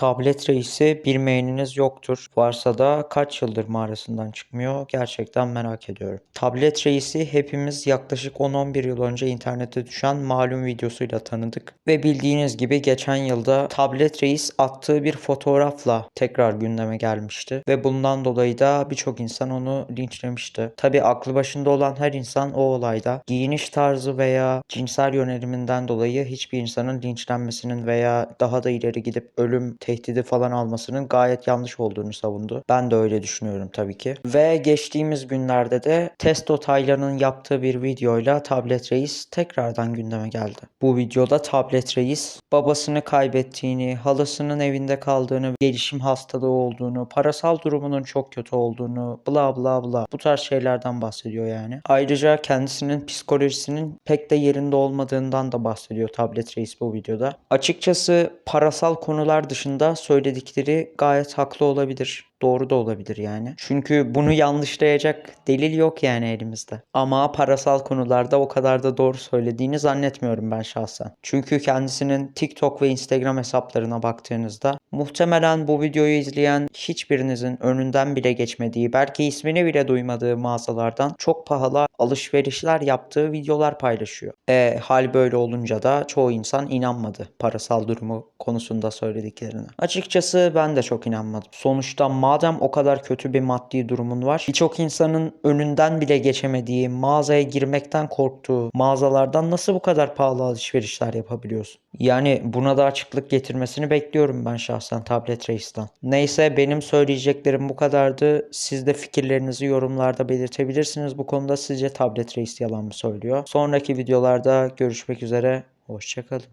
Tablet reisi bilmeyeniniz yoktur. Varsa da kaç yıldır mağarasından çıkmıyor gerçekten merak ediyorum. Tablet reisi hepimiz yaklaşık 10-11 yıl önce internete düşen malum videosuyla tanıdık. Ve bildiğiniz gibi geçen yılda Tablet reis attığı bir fotoğrafla tekrar gündeme gelmişti. Ve bundan dolayı da birçok insan onu linçlemişti. Tabi aklı başında olan her insan o olayda giyiniş tarzı veya cinsel yöneliminden dolayı hiçbir insanın linçlenmesinin veya daha da ileri gidip ölüm tehdidi falan almasının gayet yanlış olduğunu savundu. Ben de öyle düşünüyorum tabii ki. Ve geçtiğimiz günlerde de Testo Taylan'ın yaptığı bir videoyla Tablet Reis tekrardan gündeme geldi. Bu videoda Tablet Reis babasını kaybettiğini, halasının evinde kaldığını, gelişim hastalığı olduğunu, parasal durumunun çok kötü olduğunu, bla bla bla bu tarz şeylerden bahsediyor yani. Ayrıca kendisinin psikolojisinin pek de yerinde olmadığından da bahsediyor Tablet Reis bu videoda. Açıkçası parasal konular dışında söyledikleri gayet haklı olabilir. Doğru da olabilir yani. Çünkü bunu yanlışlayacak delil yok yani elimizde. Ama parasal konularda o kadar da doğru söylediğini zannetmiyorum ben şahsen. Çünkü kendisinin TikTok ve Instagram hesaplarına baktığınızda muhtemelen bu videoyu izleyen hiçbirinizin önünden bile geçmediği, belki ismini bile duymadığı mağazalardan çok pahalı alışverişler yaptığı videolar paylaşıyor. E, hal böyle olunca da çoğu insan inanmadı parasal durumu konusunda söylediklerine. Açıkçası ben de çok inanmadım. Sonuçta madem o kadar kötü bir maddi durumun var, birçok insanın önünden bile geçemediği, mağazaya girmekten korktuğu mağazalardan nasıl bu kadar pahalı alışverişler yapabiliyorsun? Yani buna da açıklık getirmesini bekliyorum ben şahsen Tablet Reis'ten. Neyse benim söyleyeceklerim bu kadardı. Siz de fikirlerinizi yorumlarda belirtebilirsiniz. Bu konuda sizce Tablet Reis yalan mı söylüyor? Sonraki videolarda görüşmek üzere. Hoşçakalın.